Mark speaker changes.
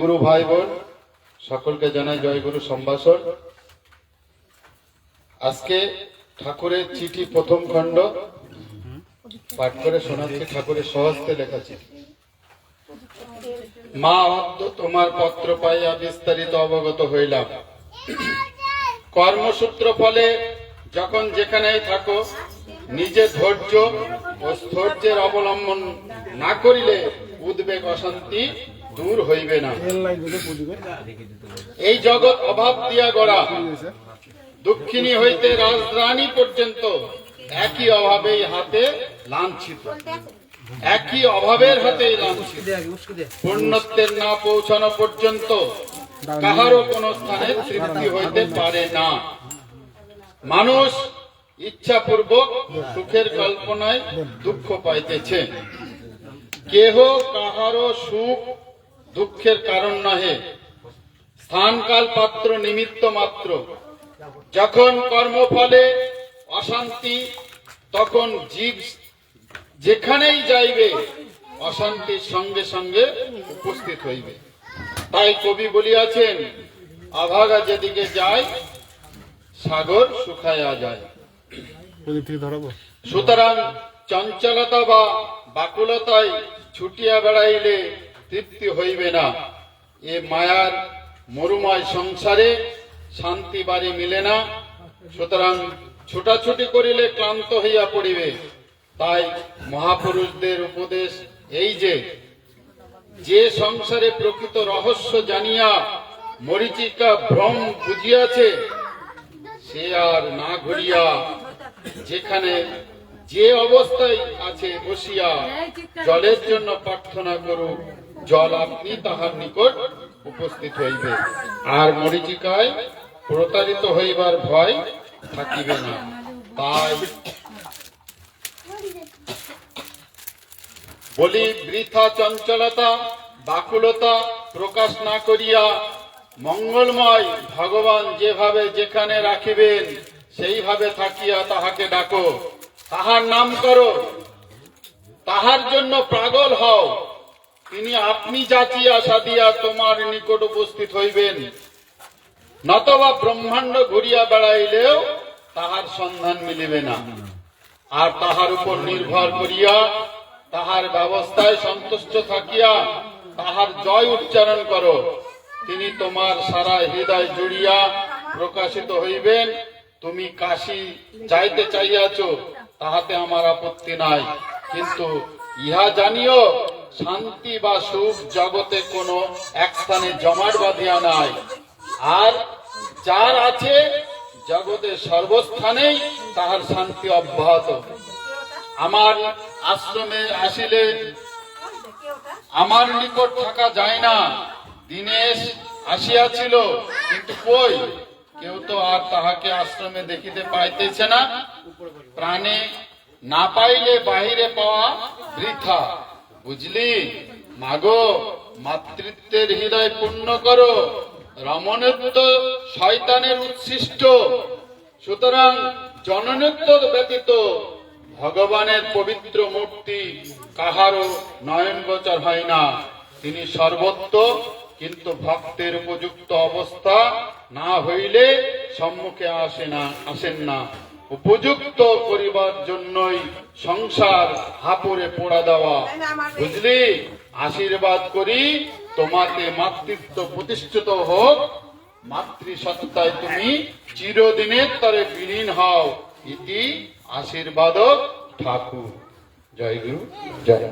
Speaker 1: গুরু ভাই বোন, সকলকে জানাই জয় গুরু সম্ভাষণ। আজকে ঠাকুরের চিঠি প্রথম খণ্ড, পাঠ করে শোনাচ্ছি ঠাকুরের সহস্তে লেখা চিঠি। মা অদ্য তোমার পত্র পাইয়া বিস্তারিত অবগত হইলাম। কর্মসূত্র ফলে যখন যেখানেই থাকো, নিজে ধৈর্য ও স্থৈর্যের অবলম্বন না করিলে উদ্বেগ অশান্তি দূর হইবে না। এই জগৎ অভাব দিয়া গড়া। দক্ষিণী হইতে রাজধানী পর্যন্ত একই অভাবেই হাতে লাঞ্ছিত। একই অভাবের হাতেই লাঞ্ছিত। পূর্ণত্বের না পৌঁছানো পর্যন্ত কাহারও কোন স্থানে তৃপ্তি হইতে পারে না। মানুষ ইচ্ছাপূর্বক সুখের কল্পনায় দুঃখ পাইতেছে। কেহ কাহারও সুখ দুঃখের কারণ নহে। স্থানকাল পাত্র নিমিত্ত মাত্র। যখন কর্মফলে অশান্তি, তখন জীব যেখানেই যাইবে, অশান্তির সঙ্গে সঙ্গে উপস্থিত হইবে। তাই কবি বলিয়াছেন, আভাগা যেদিকে যায়, সাগর শুকাইয়া যায়। সুতরাং চঞ্চলতা বা বাকুলতায় ছুটিয়া বেড়াইলে তৃপ্তি হইবে না। এ মায়ার মরুময় সংসারে শান্তি বাড়ি মিলে না। সুতরাং ছোটাছুটি করিলে ক্লান্ত হইয়া পড়িবে। তাই মহাপুরুষদের উপদেশ এই যে যে সংসারে প্রকৃত রহস্য জানিয়া মরিচিকা ভ্রম বুঝিয়াছে, সে আর না ঘুরিয়া যেখানে যে অবস্থায় আছে বসিয়া জলের জন্য প্রার্থনা করুক, জল আপনি তাহার নিকট উপস্থিত হইবে। আর মরিচিকায় প্রতারিত হইবার ভয় থাকিবে না। তাই বলি, বৃথা চঞ্চলতা, বাকুলতা প্রকাশ না করিয়া মঙ্গলময় ভগবান যেভাবে যেখানে রাখিবেন, সেইভাবে থাকিয়া তাহাকে ডাকো। তাহার নাম করো। তাহার জন্য পাগল হও। তিনি আপনি যাচিয়া সাদিয়া তোমার নিকট উপস্থিত হইবেন। নতবা ব্রহ্মাণ্ড ঘুরিয়া বেড়াইলেও তাহার সন্ধান মিলিবে না। আর তাহার উপর নির্ভর করিয়া তাহার ব্যবস্থায় সন্তুষ্ট থাকিয়া তাহার জয় উচ্চারণ করো। তিনি তোমার সারা হৃদয় জুড়িয়া প্রকাশিত হইবেন। তুমি কাশী যাইতে চাইয়াছ। তাহাতে আমার আপত্তি নাই। কিন্তু ইহা জানিও, শান্তি বা সুখ জগতে কোনো এক স্থানে জমাট বাঁধিয়া নাই। আর যার আছে, জগতে সর্বস্থানেই তাহার শান্তি অব্যাহত। আমার আশ্রমে আসিলে আমার নিকট থাকা যায় না। দিনেশ আসিয়াছিল, কিন্তু কই? কেউ তো আর তাহাকে আশ্রমে দেখিতে পাইতেছে না। প্রাণে না পাইলে বাহিরে পাওয়া বৃথা। বুঝলি? মাগো, মাতৃত্বের হৃদয় পূর্ণ করো। রমণত্ব শয়তানের উচ্ছিষ্ট। সুতরাং জননত্ব ব্যতীত ভগবানের পবিত্র মূর্তি কাহারও নয়ন গোচর হয় না। তিনি সর্বত্র কিন্তু ভক্তের উপযুক্ত অবস্থা না হইলে সম্মুখে আসে না, আসেন না। উপযুক্ত করিবার জন্যই সংসার হাপুরে পোড়া দেওয়া। বুঝলি? আশীর্বাদ করি তোমাকে মাতৃত্ব প্রতিষ্ঠিত হোক। মাতৃসত্তায় তুমি চিরদিনের তরে বিলীন হও। ইতি আশীর্বাদক ঠাকুর। জয় গুরু, জয়।